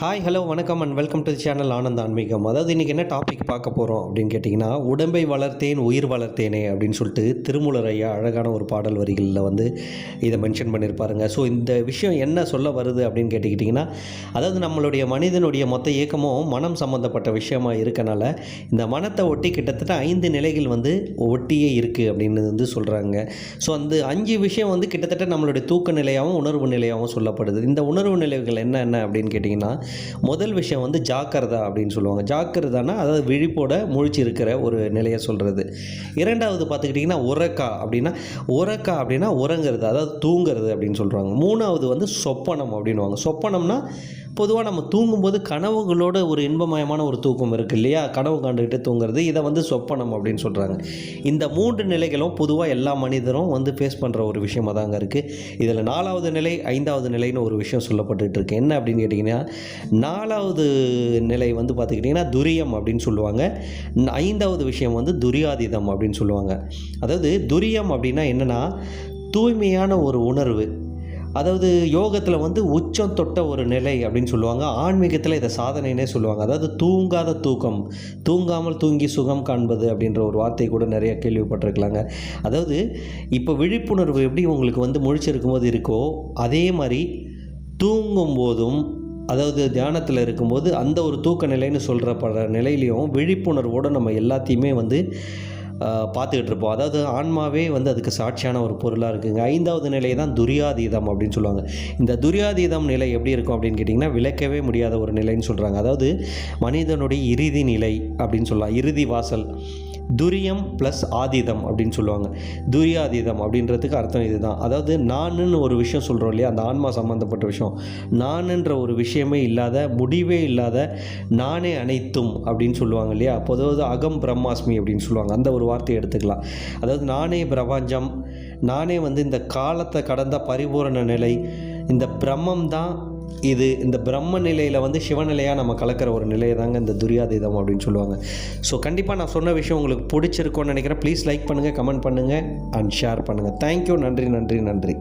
Hi hello வணக்கம் and welcome to channel Anand Aanmeegam. அதாவது இன்றைக்கி என்ன டாபிக் பார்க்க போகிறோம் அப்படின்னு கேட்டிங்கன்னா உடம்பை வளர்த்தேன் உயிர் வளர்த்தேனே அப்படின்னு சொல்லிட்டு திருமூலர் ஐயா அழகான ஒரு பாடல் வரிகளில் வந்து இதை மென்ஷன் பண்ணியிருப்பாருங்க ஸோ இந்த விஷயம் என்ன சொல்ல வருது அப்படின்னு கேட்டுக்கிட்டிங்கன்னா அதாவது நம்மளுடைய மனிதனுடைய மொத்த இயக்கமும் மனம் சம்மந்தப்பட்ட விஷயமாக இருக்கனால இந்த மனத்தை ஒட்டி கிட்டத்தட்ட ஐந்து நிலைகள் வந்து ஒட்டியே இருக்குது அப்படின்னு வந்து சொல்கிறாங்க ஸோ அந்த அஞ்சு விஷயம் வந்து கிட்டத்தட்ட நம்மளுடைய தூக்க நிலையாகவும் உணர்வு நிலையாகவும் சொல்லப்படுது. இந்த உணர்வு நிலைகள் என்ன என்ன அப்படின்னு கேட்டிங்கன்னா முதல் விஷயம் வந்து ஜாக்கிரதா அப்படின்னு சொல்லுவாங்க. ஜாக்கிரதானா அதாவது விழிப்போட முழிச்சு இருக்கிற ஒரு நிலையை சொல்கிறது இரண்டாவது பார்த்துக்கிட்டிங்கன்னா உறக்கா அப்படின்னா உறக்கா அப்படின்னா உறங்குறது அதாவது தூங்குறது அப்படின்னு சொல்கிறாங்க மூணாவது வந்து சொப்பனம் அப்படின்வாங்க சொப்பனம்னா பொதுவாக நம்ம தூங்கும்போது கனவுகளோட ஒரு இன்பமயமான ஒரு தூக்கம் இருக்குது இல்லையா? கனவு கண்டுக்கிட்டு தூங்குறது இதை வந்து சொப்பனம் அப்படின்னு சொல்கிறாங்க இந்த மூன்று நிலைகளும் பொதுவாக எல்லா மனிதரும் வந்து ஃபேஸ் பண்ணுற ஒரு விஷயமா தாங்க இருக்குது இதில் நாலாவது நிலை ஐந்தாவது நிலைன்னு ஒரு விஷயம் சொல்லப்பட்டுருக்கு என்ன அப்படின்னு கேட்டிங்கன்னா நாலாவது நிலை வந்து பார்த்துக்கிட்டிங்கன்னா துரியம் அப்படின்னு சொல்லுவாங்க. ஐந்தாவது விஷயம் வந்து துரியாதீதம் அப்படின்னு சொல்லுவாங்க. அதாவது துரியம் அப்படின்னா என்னென்னா தூய்மையான ஒரு உணர்வு. அதாவது யோகத்தில் வந்து உச்சம் தொட்ட ஒரு நிலை அப்படின்னு சொல்லுவாங்க. ஆன்மீகத்தில் இதை சாதனைனே சொல்லுவாங்க. அதாவது தூங்காத தூக்கம் தூங்காமல் தூங்கி சுகம் காண்பது அப்படின்ற ஒரு வார்த்தை கூட நிறைய கேள்விப்பட்டிருக்கலாங்க. அதாவது இப்போ விழிப்புணர்வு எப்படி உங்களுக்கு வந்து முழிச்சிருக்கும் போது இருக்கோ அதே மாதிரி தூங்கும் போதும் அதாவது தியானத்தில் இருக்கும்போது அந்த ஒரு தூக்க நிலைன்னு சொல்கிற நிலையிலையும் விழிப்புணர்வோடு நம்ம எல்லாத்தையுமே வந்து பார்த்துக்கிட்டு இருப்போம். அதாவது ஆன்மாவே வந்து அதுக்கு சாட்சியான ஒரு பொருளாக இருக்குங்க. ஐந்தாவது நிலை தான் துரியாதீதம் அப்படின்னு சொல்லுவாங்க. இந்த துரியாதீதம் நிலை எப்படி இருக்கும் அப்படின்னு கேட்டிங்கன்னா விளக்கவே முடியாத ஒரு நிலைன்னு சொல்கிறாங்க அதாவது மனிதனுடைய இறுதி நிலை அப்படின்னு சொல்லலாம். இறுதி வாசல். துரியம் ப்ளஸ் ஆதீதம் அப்படின்னு சொல்லுவாங்க. துரியாதீதம் அப்படின்றதுக்கு அர்த்தம் இதுதான். அதாவது நானுன்னு ஒரு விஷயம் சொல்கிறோம் இல்லையா? அந்த ஆன்மா சம்மந்தப்பட்ட விஷயம். நானுன்ற ஒரு விஷயமே இல்லாத முடிவே இல்லாத நானே அனைத்தும் அப்படின்னு சொல்லுவாங்க இல்லையா? பொதுவாக அகம் பிரம்மாஸ்மி அப்படின்னு சொல்லுவாங்க. அந்த ஒரு வார்த்தையை எடுத்துக்கலாம். அதாவது நானே பிரபஞ்சம் நானே வந்து இந்த காலத்தை கடந்த பரிபூரண நிலை இந்த பிரம்மம் தான் இது இந்த பிரம்ம நிலையில் வந்து சிவநிலையாக நம்ம கலக்கிற ஒரு நிலையை தாங்க இந்த துரியாதீதம் அப்படின்னு சொல்லுவாங்க. ஸோ கண்டிப்பாக நான் சொன்ன விஷயம் உங்களுக்கு பிடிச்சிருக்கோன்னு நினைக்கிறேன். ப்ளீஸ் லைக் பண்ணுங்கள் கமெண்ட் பண்ணுங்கள் அண்ட் ஷேர் பண்ணுங்கள் தேங்க்யூ நன்றி நன்றி நன்றி.